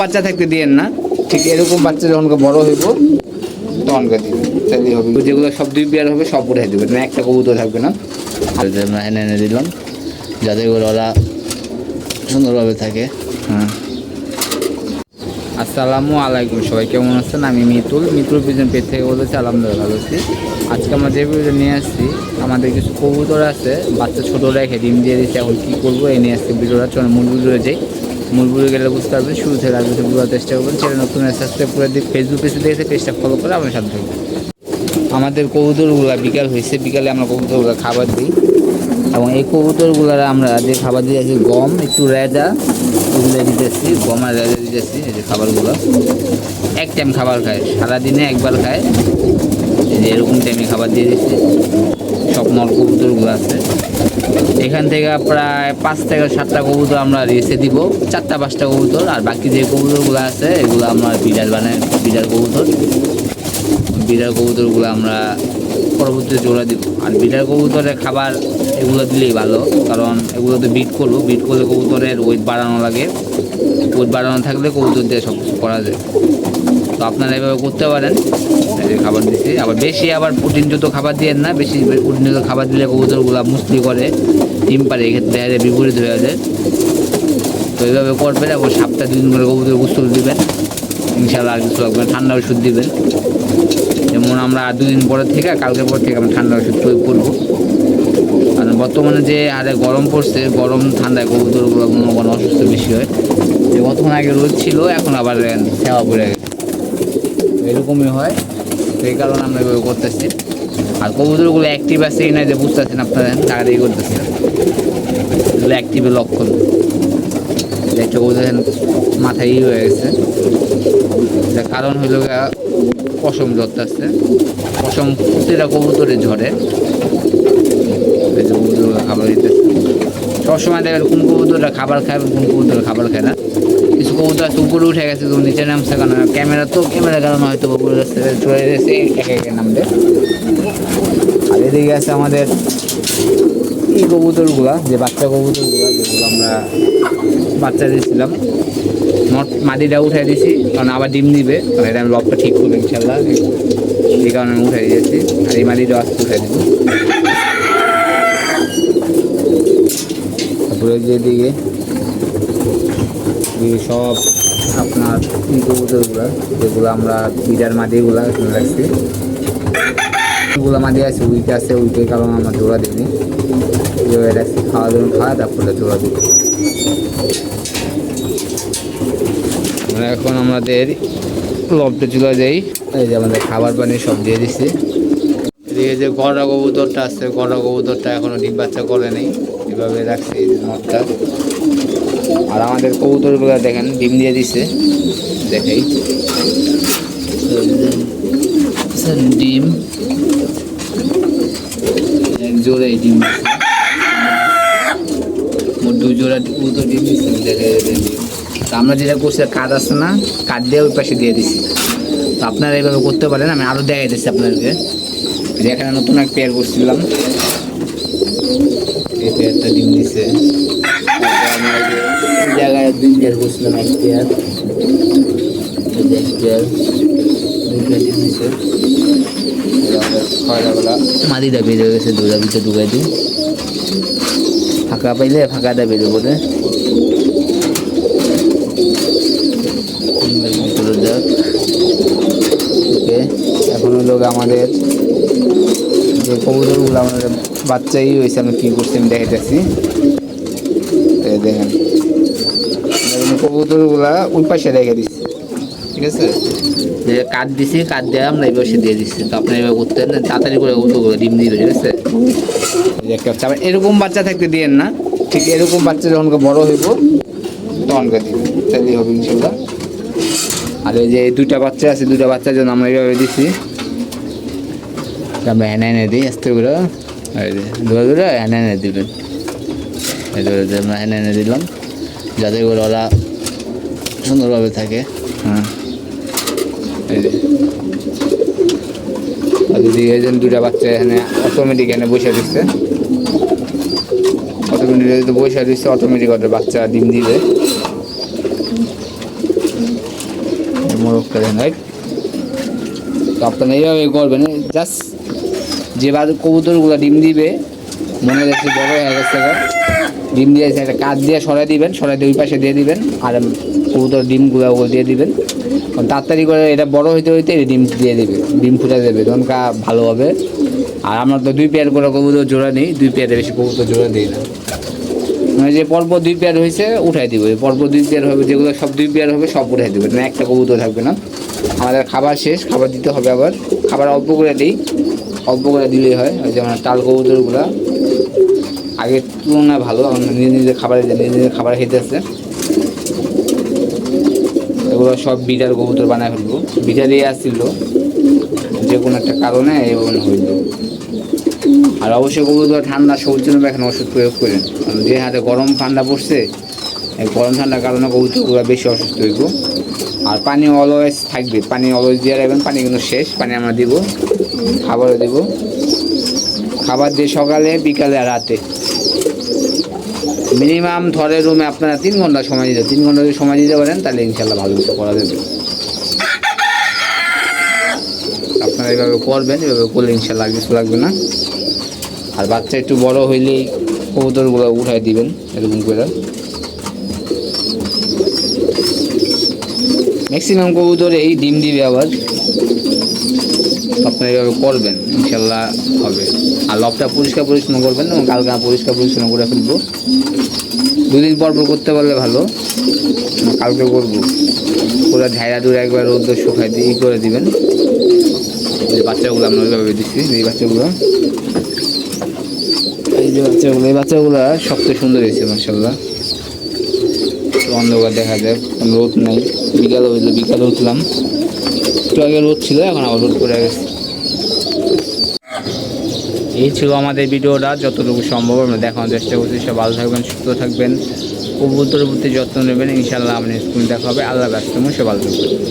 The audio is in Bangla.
বাচ্চা থাকতে দিয়েন না। ঠিক এরকম বাচ্চা যখন বড় হইব তখনকে দিবেন তাহলেই হবে। যেগুলো সব দুই বিয়ার হবে সব উঠাই দেবেন না একটা কবুতর থাকবে না। আমরা এনে এনে দিলাম যাতে করে ওরা সুন্দরভাবে থাকে। হ্যাঁ। আসসালামু আলাইকুম সবাই কেমন আছেন? আমি মিতুল মিতুল পিজন পেট থেকে বলেছি আলহামদুলিল্লাহ ভালো আছি। আজকে আমরা যে ভিডিও নিয়ে আসছি আমাদের কিছু কবুতর আছে বাচ্চা ছোটো রেখে ডিম দিয়ে দিচ্ছে এখন কী করব এই নিয়ে আসছি ভিডিওটা চলো মূল ভিডিও যাই। মূল ভিডিও গেলে বুঝতে পারবেন শুরু থেকে আগে বোঝার চেষ্টা করবেন। সেটা নতুন সাবস্ক্রাইব করে দিই ফেসবুক পেজে দেখে পেজটা ফলো করে আমার সাথে থাকবেন। আমাদের কবুতরগুলা বিকাল হয়েছে। বিকালে আমরা কবুতরগুলো খাবার দিই। এবং এই কবুতরগুলোর আমরা যে খাবার দিয়ে আছি গম, একটু রেজা ওগুলো দিতেছি, গম আর রেজা দিতেছি, এই যে খাবারগুলো। এক টাইম খাবার খায়, সারাদিনে একবার খায়। এই যে এরকম টাইমে খাবার দিয়ে দিচ্ছি। সব নল কবুতরগুলো আছে। এখান থেকে প্রায় পাঁচ থেকে সাতটা কবুতর আমরা রেসে দিব, চারটা পাঁচটা কবুতর, আর বাকি যে কবুতরগুলো আছে, এগুলো আমরা বিড়াল বানায় বিড়াল কবুতর। বিড়াল কবুতরগুলো আমরা পরবর্তীতে জোড়া দিব। আর বিড়াল কবুতরের খাবার এগুলো দিলেই ভালো, কারণ এগুলো তো বিট করব বিট করলে কবুতরের ওয়েট বাড়ানো লাগে। ওয়েট বাড়ানো থাকলে কবুতর দিয়ে সব কিছু করা যায়। তো আপনারা এভাবে করতে পারেন। যে খাবার দিচ্ছি আবার বেশি আবার প্রোটিনযুক্ত খাবার দিয়ে না, বেশি প্রোটিনযুক্ত খাবার দিলে কবুতরগুলো মুসলি করে, ডিম পারে এক্ষেত্রে দেখা বিপরীত হয়ে যায়। তো এইভাবে করবেন এবং সপ্তাহে দুদিন করে কবুতর গোসল দিবেন। ইনশাল্লাহ আর কিছু লাগবে ঠান্ডা ওষুধ দিবেন। যেমন আমরা আর দুদিন পরে থেকে, কালকের পর থেকে আমরা ঠান্ডা ওষুধ প্রয়োগ করব। কারণ বর্তমানে যে হারে গরম পড়ছে, গরম ঠান্ডায় কবুতরগুলো কোনো কোনো অসুস্থ বেশি হয়। যে কতক্ষণ আগে রোদ ছিল, এখন আবার সেবা পড়ে গেছে। এরকমই হয়। এই কারণে আমরা এভাবে করতেছি। আর কবুতরগুলো অ্যাক্টিভ আছে কি না যে বুঝতেছেন আপনারা তাড়াতাড়ি করতেছেন এগুলো অ্যাক্টিভের লক্ষণ। একটা মাথায় হয়ে গেছে। কারণ হইল পশম ধরতেছে পশম প্রতিটা কবুতরে ঝরে। খাবার দিতেছে। সবসময় দেখেন কোন কবুতরটা খাবার খায় কোন কবুতর খাবার খায় না। কিছু কবুতর আছে উপরে উঠে গেছে, তো নিচে নামছে কারণ ক্যামেরা তো ক্যামেরার কারণে হয়তো উপরে যাচ্ছে চলে গেছে, এক একে নামবে। আর এদিকে আছে আমাদের এই কবুতরগুলা, যে বাচ্চা কবুতরগুলা, যেগুলো আমরা বাচ্চা দিয়েছিলাম। নট, মাটিটা উঠে দিয়েছি, কারণ আবার ডিম দিবে, কারণ এটা আমি লবটা ঠিক করব ইনশাল্লাহ। এই কারণে আমি উঠে দিয়েছি, আর এই মাটিটা আজকে উঠে দিব। তারপরে যেদিকে সব আপনার কবুতরগুলো যেগুলো আমরা বিটার মাটিগুলো এখানে রাখছি। এগুলো মাটি আছে উইকে আছে উইকের কারণে আমরা জোড়া দিইনি। রাখছি খাওয়া দাওয়া খাওয়া, তারপরে জোড়া দিব আমরা এখন আমাদের লবটা চলে যাই। এই যে আমাদের খাবার পানি সব দিয়ে দিচ্ছি এদিকে যে গড়া কবুতরটা আছে গড়া কবুতরটা এখনও ডিম বাচ্চা করে নেই। এভাবে রাখছি মদটা। আর আমাদের কবুতরগুলো দেখেন ডিম দিয়ে দিছে। দেখাই। ডিম। এক জোড়ে ডিম। মোট দু জোড়া কবুতর ডিম দিচ্ছে দেখে তা আমরা যেটা করছি কাজ আসছে না কাঠ দিয়ে ওই পাশে দিয়ে দিছি। তো আপনারা এইভাবে করতে পারেন আমি আরও দেখাই দিচ্ছি আপনাদেরকে। এখানে নতুন এক পেয়ার করছিলাম। এই পেয়ারটা ডিম দিছে তারপর আমরা এই যে এই পেয়ার করছিলাম এক যে এক খয়রাগুলা মাদিটা বের হয়ে গেছে ভিতরে ঢুকাই দিই ফাঁকা পাইলে বের করে ভিতরে ওকে, এখন হলো আমাদের যে কবুতরগুলো আমাদের বাচ্চাই হয়েছে, আমি কী করছি আমি দেখাইতেছি। দেখেন। কবুতরগুলা ওই পাশে রেখে দিচ্ছি ঠিক আছে? যে কাঠ দিছি, কাঠ দিয়ে আমরা এই পাশে দিয়ে দিচ্ছি তো আপনি এভাবে করতে তাড়াতাড়ি করে ডিম দিবে ঠিক আছে? আবার এরকম বাচ্চা থাকতে দিয়েন না। ঠিক এরকম বাচ্চা যখন বড় হইব তখনকে দিবেন। তাহলেই হবে ইনশাল্লাহ। আর এই যে দুইটা বাচ্চা আছে দুটা বাচ্চার জন্য আমরা এইভাবে দিচ্ছি আমরা এনে এনে দিই, আস্তে করে। ধরে ধরে এনে এনে দিবেন। এনে এনে দিলাম। যাতে করে ওরা সুন্দরভাবে থাকে। হ্যাঁ। এই যে। আর যদি এই যে দুটা বাচ্চা এখানে অটোমেটিক এনে বসে দিচ্ছে। অটোমেটিক যদি বসে দিচ্ছে অটোমেটিক ওদের বাচ্চা ডিম দিবে। মোরগটা দেন রাইট? তো আপনারা এইভাবে করবেন জাস্ট যে কবুতরগুলো ডিম দিবে মনে রাখছি বড় হয়ে গেছে। ডিম দিয়ে একটা কাঠ দিয়ে সরাই দিবেন, সরাই দিয়ে ওই পাশে দিয়ে দিবেন, আর কবুতর ডিমগুলো ওগুলো দিয়ে দিবেন। কারণ তাড়াতাড়ি করে এটা বড় হইতে হইতে ডিম দিয়ে দিবে, ডিম ফুটে দেবে তখন কা ভালো হবে। আর আমরা তো দুই পেয়ার করে কবুতর জোড়া নেই, দুই পেয়ারে বেশি কবুতর জোড়া দিই না। মানে যে পর্ব দুই পেয়ার হয়েছে উঠাই দিব। পর্ব দুই পেয়ার হবে, যেগুলো সব দুই পেয়ার হবে, সব উঠাই দেবে না একটা কবুতর থাকবে না। আমাদের খাবার শেষ, খাবার দিতে হবে আবার। খাবার অল্প করে দিই, অল্প করে দিলেই হয় যেমন টাল কবুতরগুলো। আগের তুলনায় ভালো নিজের নিজে খাবার নিজের নিজে খাবার খেতে আসছে। এগুলো সব বিটার কবুতর বানায় ফেলব। বিটা দিয়ে আসছিল, যে কোনো একটা কারণে এমন হইল আর অবশ্যই কবুতর ঠান্ডা, সবুজ জন্য এখন ওষুধ প্রয়োগ করেন। যে হাতে গরম ঠান্ডা পড়ছে গরম ঠান্ডার কারণে কবুতরগুলো বেশি অসুস্থ হইব। আর পানি অলওয়েজ থাকবে। পানি অলওয়েজ দিয়ে রাখবেন, পানি কিন্তু শেষ। পানি আমরা দিব, খাবারও দিব। খাবার দিয়ে সকালে, বিকালে আর রাতে। মিনিমাম ধরে রুমে আপনারা তিন ঘণ্টা সময় দিতে তিন ঘণ্টা যদি সময় দিতে পারেন, তাহলে ইনশাল্লাহ ভালো কিছু করা যাবে। আপনারা এইভাবে করবেন এভাবে করলে ইনশাল্লাহ কিছু লাগবে না। আর বাচ্চা একটু বড় হইলেই কবুতরগুলো উঠাই দিবেন, এরকম করে। ম্যাক্সিমাম কবুতর এই ডিম দিবে আবার। আপনারা এইভাবে করবেন, ইনশাল্লাহ হবে। আর লবটা পরিষ্কার পরিচ্ছন্ন করবেন এবং কালকে পরিষ্কার পরিচ্ছন্ন করে ফেলব। দুদিন পর পর করতে পারলে ভালো কালকে করব। পুরো ঝাইরা দূরে একবার রোদ শুকাই দিয়ে করে দিবেন। এই বাচ্চাগুলো আমরা ওইভাবে দিচ্ছি এই বাচ্চাগুলো। এই যে বাচ্চাগুলো, এই বাচ্চাগুলো সবচেয়ে সুন্দর হয়েছে মার্শাল্লাহ অন্ধকার দেখা যায় রোদ নাই। বিকাল হইল বিকালে উঠলাম। একটু আগে রোদ ছিল এখন আবার রোদ পড়ে গেছে। এই ছিল আমাদের ভিডিওটা, যতটুকু সম্ভব আমরা দেখানোর চেষ্টা করছি। সব ভালো থাকবেন, সুস্থ থাকবেন। কবুতর প্রতি যত্ন নেবেন। ইনশাল্লাহ আপনি স্কুল দেখা হবে। আল্লাহ ব্যস্ত সে ভালো থাকবেন।